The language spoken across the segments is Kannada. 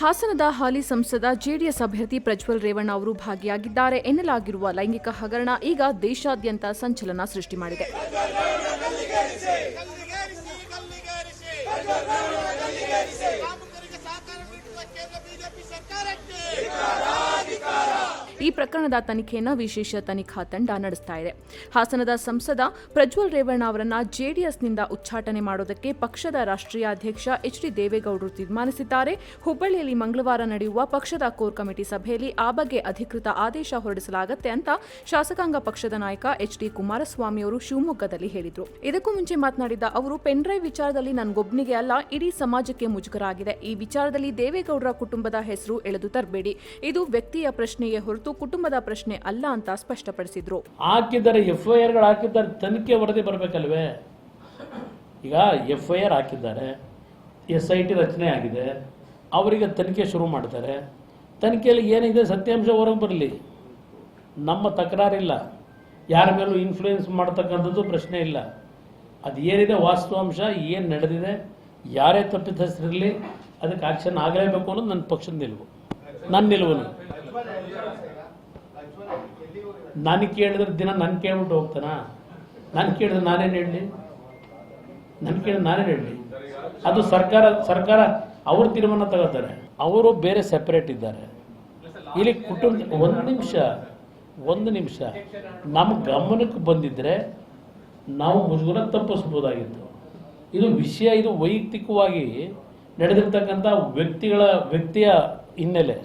ಹಾಸನದ ಹಾಲಿ ಸಂಸದ ಜೆಡಿಎಸ್ ಅಭ್ಯರ್ಥಿ ಪ್ರಜ್ವಲ್ ರೇವಣ್ಣ ಅವರು ಭಾಗಿಯಾಗಿದ್ದಾರೆ ಎನ್ನಲಾಗಿರುವ ಲೈಂಗಿಕ ಹಗರಣ ಈಗ ದೇಶಾದ್ಯಂತ ಸಂಚಲನ ಸೃಷ್ಟಿ ಮಾಡಿದೆ. ಈ ಪ್ರಕರಣದ ತನಿಖೆಯನ್ನು ವಿಶೇಷ ತನಿಖಾ ತಂಡ ನಡೆಸ್ತಾ ಇದೆ. ಹಾಸನದ ಸಂಸದ ಪ್ರಜ್ವಲ್ ರೇವಣ್ಣ ಅವರನ್ನ ಜೆಡಿಎಸ್ನಿಂದ ಉಚ್ಚಾಟನೆ ಮಾಡೋದಕ್ಕೆ ಪಕ್ಷದ ರಾಷ್ಟ್ರೀಯ ಅಧ್ಯಕ್ಷ ಎಚ್ ಡಿ ದೇವೇಗೌಡರು ತೀರ್ಮಾನಿಸಿದ್ದಾರೆ. ಹುಬ್ಬಳ್ಳಿಯಲ್ಲಿ ಮಂಗಳವಾರ ನಡೆಯುವ ಪಕ್ಷದ ಕೋರ್ ಕಮಿಟಿ ಸಭೆಯಲ್ಲಿ ಆ ಬಗ್ಗೆ ಅಧಿಕೃತ ಆದೇಶ ಹೊರಡಿಸಲಾಗುತ್ತೆ ಅಂತ ಶಾಸಕಾಂಗ ಪಕ್ಷದ ನಾಯಕ ಎಚ್ ಡಿ ಕುಮಾರಸ್ವಾಮಿ ಅವರು ಶಿವಮೊಗ್ಗದಲ್ಲಿ ಹೇಳಿದರು. ಇದಕ್ಕೂ ಮುಂಚೆ ಮಾತನಾಡಿದ ಅವರು, ಪೆನ್ಡ್ರೈವ್ ವಿಚಾರದಲ್ಲಿ ನನಗೊಬ್ಬನಿಗೆ ಅಲ್ಲ, ಇಡೀ ಸಮಾಜಕ್ಕೆ ಮುಜುಗರ ಆಗಿದೆ ಈ ವಿಚಾರದಲ್ಲಿ ದೇವೇಗೌಡರ ಕುಟುಂಬದ ಹೆಸರು ಎಳೆದು ತರಬೇಡಿ. ಇದು ವ್ಯಕ್ತಿಯ ಪ್ರಶ್ನೆಯೇ ಹೊರತು ಕುಟುಂಬದ ಪ್ರಶ್ನೆ ಅಲ್ಲ ಅಂತ ಸ್ಪಷ್ಟಪಡಿಸಿದ್ರು. ಹಾಕಿದ್ದಾರೆ ಎಫ್ ಐ ಆರ್ಗಳು ಹಾಕಿದ್ದಾರೆ, ತನಿಖೆ ವರದಿ ಬರಬೇಕಲ್ವೇ? ಈಗ ಎಫ್ ಐ ಆರ್ ಹಾಕಿದ್ದಾರೆ ಎಸ್ ಐ ಟಿ ರಚನೆ ಆಗಿದೆ, ಅವರಿಗೆ ತನಿಖೆ ಶುರು ಮಾಡ್ತಾರೆ. ತನಿಖೆಯಲ್ಲಿ ಏನಿದೆ, ಸತ್ಯಾಂಶ ಹೊರಗೆ ಬರಲಿ. ನಮ್ಮ ತಕರಾರಿಲ್ಲ. ಯಾರ ಮೇಲೂ ಇನ್ಫ್ಲೂಯೆನ್ಸ್ ಮಾಡ್ತಕ್ಕಂಥದ್ದು ಪ್ರಶ್ನೆ ಇಲ್ಲ. ಅದು ಏನಿದೆ, ವಾಸ್ತವಾಂಶ, ಏನು ನಡೆದಿದೆ, ಯಾರೇ ತಪ್ಪಿತಸ್ಥರಿರಲಿ, ಅದಕ್ಕೆ ಆಕ್ಷನ್ ಆಗಲೇಬೇಕು ಅನ್ನೋದು ನನ್ನ ಪಕ್ಷದ ನಿಲುವು. ನನ್ನ ನಿಲುವು. ನಾನು ಕೇಳಿದ್ರೆ ದಿನ ನಾನು ಕೇಳ್ಬಿಟ್ಟು ಹೋಗ್ತಾನ? ನಾನು ಕೇಳಿದ್ರೆ ನಾನೇನು ಹೇಳಲಿ? ನಾನು ಕೇಳಿದ್ರೆ ನಾನೇನು ಹೇಳಲಿ? ಅದು ಸರ್ಕಾರ ಸರ್ಕಾರ ಅವ್ರ ತೀರ್ಮಾನ ತಗೋತಾರೆ. ಅವರು ಬೇರೆ ಸೆಪರೇಟ್ ಇದ್ದಾರೆ. ಇಲ್ಲಿ ಕುಟುಂಬ, ಒಂದು ನಿಮಿಷ ಒಂದು ನಿಮಿಷ. ನಮ್ಮ ಗಮನಕ್ಕೆ ಬಂದಿದ್ರೆ ನಾವು ಮುಜುಗರ ತಪ್ಪಿಸ್ಬೋದಾಗಿತ್ತು. ಇದು ವಿಷಯ, ಇದು ವೈಯಕ್ತಿಕವಾಗಿ ನಡೆದಿರ್ತಕ್ಕಂಥ ವ್ಯಕ್ತಿಗಳ, ವ್ಯಕ್ತಿಯ ಹಿನ್ನೆಲೆ.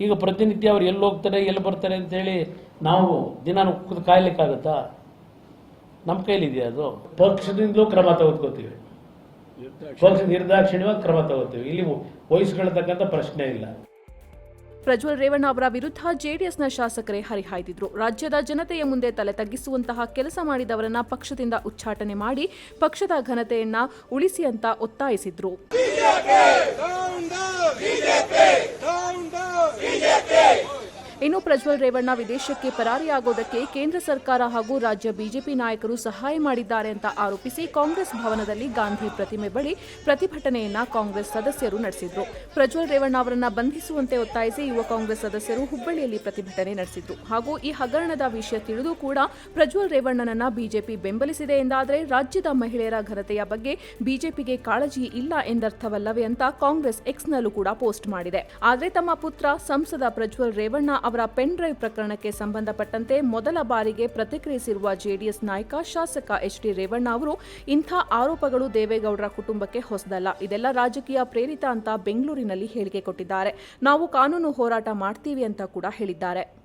ಈಗ ಪ್ರತಿನಿತ್ಯ ಅವ್ರು ಎಲ್ಲಿ ಹೋಗ್ತಾರೆ ಎಲ್ಲಿ ಬರ್ತಾರೆ ಅಂತೇಳಿ ನಾವು ದಿನ ಕೂತು ಕಾಯ್ಲಿಕ್ಕಾಗತ್ತಾ? ನಮ್ಮ ಕೈಲಿದೆಯಾ ಅದು? ಪಕ್ಷದಿಂದಲೂ ಕ್ರಮ ತೆಗೆದುಕೋತೀವಿ. ಪಕ್ಷ ನಿರ್ದಾಕ್ಷಿಣ್ಯವಾಗಿ ಕ್ರಮ ತಗೋತೀವಿ ಇಲ್ಲಿ ವಹಿಸ್ಕೊಳ್ತಕ್ಕಂಥ ಪ್ರಶ್ನೆ ಇಲ್ಲ. ಪ್ರಜ್ವಲ್ ರೇವಣ್ಣ ಅವರ ವಿರುದ್ಧ ಜೆಡಿಎಸ್ನ ಶಾಸಕರೇ ಹರಿಹಾಯ್ದಿದ್ರು. ರಾಜ್ಯದ ಜನತೆಯ ಮುಂದೆ ತಲೆ ತಗ್ಗಿಸುವಂತಹ ಕೆಲಸ ಮಾಡಿದವರನ್ನ ಪಕ್ಷದಿಂದ ಉಚ್ಚಾಟನೆ ಮಾಡಿ ಪಕ್ಷದ ಘನತೆಯನ್ನ ಉಳಿಸಿ ಅಂತ ಒತ್ತಾಯಿಸಿದ್ರು. Vinhetei! ಇನ್ನು ಪ್ರಜ್ವಲ್ ರೇವಣ್ಣ ವಿದೇಶಕ್ಕೆ ಪರಾರಿಯಾಗೋದಕ್ಕೆ ಕೇಂದ್ರ ಸರ್ಕಾರ ಹಾಗೂ ರಾಜ್ಯ ಬಿಜೆಪಿ ನಾಯಕರು ಸಹಾಯ ಮಾಡಿದ್ದಾರೆ ಅಂತ ಆರೋಪಿಸಿ ಕಾಂಗ್ರೆಸ್ ಭವನದಲ್ಲಿ ಗಾಂಧಿ ಪ್ರತಿಮೆ ಬಳಿ ಪ್ರತಿಭಟನೆಯನ್ನ ಕಾಂಗ್ರೆಸ್ ಸದಸ್ಯರು ನಡೆಸಿದ್ರು. ಪ್ರಜ್ವಲ್ ರೇವಣ್ಣ ಅವರನ್ನ ಬಂಧಿಸುವಂತೆ ಒತ್ತಾಯಿಸಿ ಯುವ ಕಾಂಗ್ರೆಸ್ ಸದಸ್ಯರು ಹುಬ್ಬಳ್ಳಿಯಲ್ಲಿ ಪ್ರತಿಭಟನೆ ನಡೆಸಿದ್ರು. ಹಾಗೂ ಈ ಹಗರಣದ ವಿಷಯ ತಿಳಿದು ಕೂಡ ಪ್ರಜ್ವಲ್ ರೇವಣ್ಣನನ್ನ ಬಿಜೆಪಿ ಬೆಂಬಲಿಸಿದೆ ಎಂದಾದರೆ ರಾಜ್ಯದ ಮಹಿಳೆಯರ ಘನತೆಯ ಬಗ್ಗೆ ಬಿಜೆಪಿಗೆ ಕಾಳಜಿ ಇಲ್ಲ ಎಂದರ್ಥವಲ್ಲವೇ ಅಂತ ಕಾಂಗ್ರೆಸ್ ಎಕ್ಸ್ನಲ್ಲೂ ಕೂಡ ಪೋಸ್ಟ್ ಮಾಡಿದೆ. ಆದರೆ ತಮ್ಮ ಪುತ್ರ ಸಂಸದ ಪ್ರಜ್ವಲ್ ರೇವಣ್ಣ ಅವರ ಪೆನ್ ಡ್ರೈವ್ ಪ್ರಕರಣಕ್ಕೆ ಸಂಬಂಧಪಟ್ಟಂತೆ ಮೊದಲ ಬಾರಿಗೆ ಪ್ರತಿಕ್ರಿಯಿಸಿರುವ ಜೆಡಿಎಸ್ ನಾಯಕ ಶಾಸಕ ಎಚ್ ಡಿ ರೇವಣ್ಣ ಅವರು, ಇಂಥ ಆರೋಪಗಳು ದೇವೇಗೌಡರ ಕುಟುಂಬಕ್ಕೆ ಹೊಸದಲ್ಲ. ಇದೆಲ್ಲ ರಾಜಕೀಯ ಪ್ರೇರಿತ ಅಂತ ಬೆಂಗಳೂರಿನಲ್ಲಿ ಹೇಳಿಕೆ ಕೊಟ್ಟಿದ್ದಾರೆ. ನಾವು ಕಾನೂನು ಹೋರಾಟ ಮಾಡ್ತೀವಿ ಅಂತ ಕೂಡ ಹೇಳಿದ್ದಾರೆ.